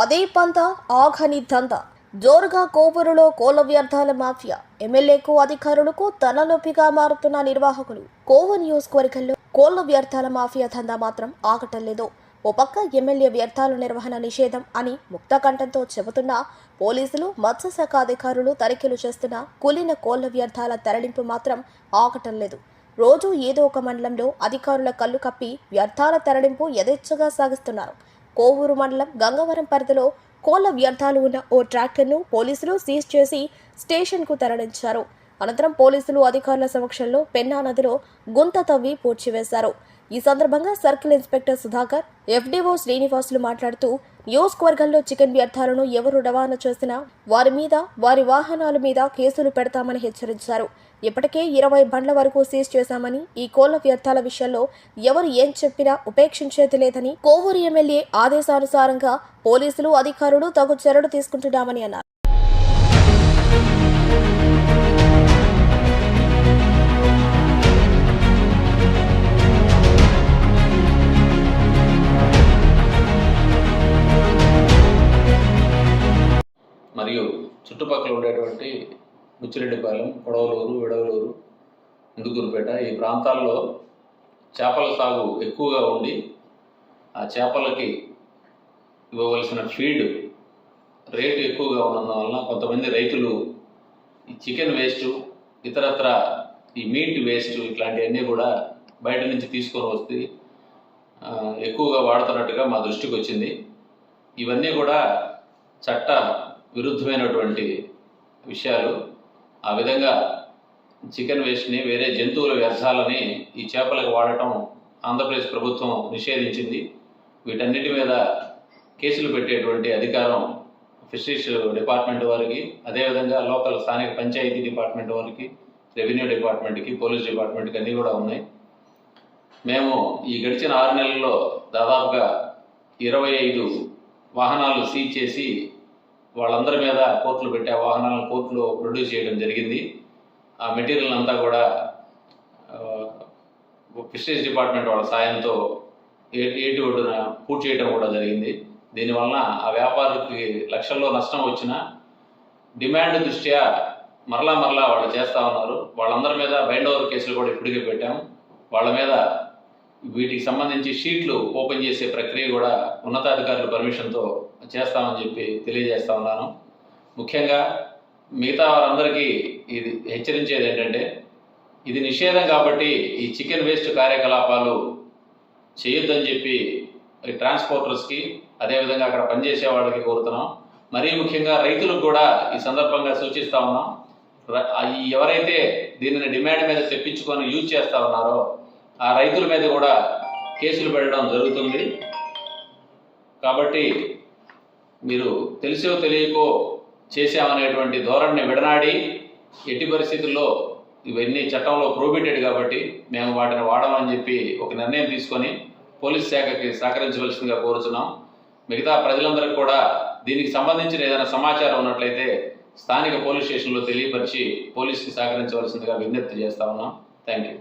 అదే పంత ఆఘని దంద జోరుగా కోవూరులో కోల వ్యర్థాల మాఫియా. ఎమ్మెల్యేకు అధికారులకు తలనొప్పిగా మారుతున్న నిర్వాహకులు. కోవ నియోజకవర్గంలో కోళ్ళ వ్యర్థాల మాఫియా దందా మాత్రం ఆగటం లేదు ఓ పక్క ఎమ్మెల్యే వ్యర్థాల నిర్వహణ నిషేధం అని ముక్తకంఠంతో చెబుతున్న పోలీసులు మత్స్యశాఖ అధికారులు తనిఖీలు చేస్తున్న కూలిన కోళ్ళ వ్యర్థాల తరలింపు మాత్రం ఆగటం లేదు రోజు ఏదో ఒక మండలంలో అధికారుల కళ్ళు కప్పి వ్యర్థాల తరలింపు యథేచ్ఛగా సాగిస్తున్నారు. కోవూరు మండలం గంగవరం పరిధిలో కోళ్ళ వ్యర్థాలు ఉన్న ఓ ట్రాక్టర్ను పోలీసులు సీజ్ చేసి స్టేషన్కు తరలించారు. అనంతరం పోలీసులు అధికారుల సమక్షంలో పెన్నా నదిలో గుంత తవ్వి పూడ్చివేశారు. ఈ సందర్భంగా circle inspector Sudhakar FDO Srinivasulu మాట్లాడుతూ నియోజకవర్గంలో చికెన్ వ్యర్థాలను ఎవరు రవాణా చేసినా వారి మీద వారి వాహనాల మీద కేసులు పెడతామని హెచ్చరించారు. ఇప్పటికే ఇరవై బండ్ల వరకు సీజ్ చేశామని ఈ కోళ్ళ వ్యర్థాల విషయంలో ఎవరు ఏం చెప్పినా ఉపేక్షించేది లేదని కోవూరు ఎమ్మెల్యే ఆదేశానుసారంగా పోలీసులు అధికారులు తగు చర్యలు తీసుకుంటున్నామని అన్నారు. మరియు చుట్టుపక్కల ఉండేటువంటి బుచ్చిరెడ్డిపాలెం కొడవలూరు విడవలూరు ఇందుకూరుపేట ఈ ప్రాంతాల్లో చేపల సాగు ఎక్కువగా ఉండి ఆ చేపలకి ఇవ్వవలసిన ఫీడ్ రేటు ఎక్కువగా ఉన్నందువలన కొంతమంది రైతులు ఈ చికెన్ వేస్ట్ ఇతరత్ర ఈ మీట్ వేస్ట్ ఇట్లాంటివన్నీ కూడా బయట నుంచి తీసుకొని వస్తే ఎక్కువగా వాడుతున్నట్టుగా మా దృష్టికి వచ్చింది. ఇవన్నీ కూడా చట్ట విరుద్ధమైనటువంటి విషయాలు. ఆ విధంగా చికెన్ వేస్ట్ని వేరే జంతువుల వ్యర్థాలని ఈ చేపలకు వాడటం ఆంధ్రప్రదేశ్ ప్రభుత్వం నిషేధించింది. వీటన్నిటి మీద కేసులు పెట్టేటువంటి అధికారం ఫిషరీస్ డిపార్ట్మెంట్ వారికి అదేవిధంగా లోకల్ స్థానిక పంచాయతీ డిపార్ట్మెంట్ వారికి రెవెన్యూ డిపార్ట్మెంట్కి పోలీస్ డిపార్ట్మెంట్కి అన్నీ కూడా ఉన్నాయి. మేము ఈ గడిచిన ఆరు నెలల్లో దాదాపుగా ఇరవై ఐదు వాహనాలు సీజ్ చేసి వాళ్ళందరి మీద కోర్టులు పెట్టి ఆ వాహనాలను కోర్టులో ప్రొడ్యూస్ చేయడం జరిగింది. ఆ మెటీరియల్ అంతా కూడా ఫిషరీస్ డిపార్ట్మెంట్ వాళ్ళ సాయంతో ఏ- ఏటి ఒడ్డున పూర్తి చేయడం కూడా జరిగింది. దీనివలన ఆ వ్యాపారికి లక్షల్లో నష్టం వచ్చిన డిమాండ్ దృష్ట్యా మరలా మరలా వాళ్ళు చేస్తూ ఉన్నారు. వాళ్ళందరి మీద బైండ్ ఓవర్ కేసులు కూడా ఇప్పటికే పెట్టాము వాళ్ళ మీద వీటికి సంబంధించి షీట్లు ఓపెన్ చేసే ప్రక్రియ కూడా ఉన్నతాధికారుల పర్మిషన్తో చేస్తామని చెప్పి తెలియజేస్తా ఉన్నాను. ముఖ్యంగా మిగతా వారందరికీ ఇది హెచ్చరించేది ఏంటంటే ఇది నిషేధం కాబట్టి ఈ చికెన్ వేస్ట్ కార్యకలాపాలు చేయొద్దని చెప్పి ట్రాన్స్పోర్టర్స్కి అదేవిధంగా అక్కడ పనిచేసే వాళ్ళకి కోరుతున్నాం. మరీ ముఖ్యంగా రైతులకు కూడా ఈ సందర్భంగా సూచిస్తా ఉన్నాం. ఎవరైతే దీనిని డిమాండ్ మీద తెప్పించుకొని యూజ్ చేస్తా ఉన్నారో ఆ రైతుల మీద కూడా కేసులు పెట్టడం జరుగుతుంది. కాబట్టి మీరు తెలిసో తెలియకో చేశామనేటువంటి ధోరణిని విడనాడి ఎట్టి పరిస్థితుల్లో ఇవన్నీ చట్టంలో ప్రోబిటెడ్ కాబట్టి మేము వాటిని వాడమని చెప్పి ఒక నిర్ణయం తీసుకొని పోలీస్ శాఖకి సహకరించవలసిందిగా కోరుతున్నాం మిగతా ప్రజలందరికీ కూడా దీనికి సంబంధించిన ఏదైనా సమాచారం ఉన్నట్లయితే స్థానిక పోలీస్ స్టేషన్లో తెలియపరిచి పోలీస్కి సహకరించవలసిందిగా విజ్ఞప్తి చేస్తా ఉన్నాం. Thank you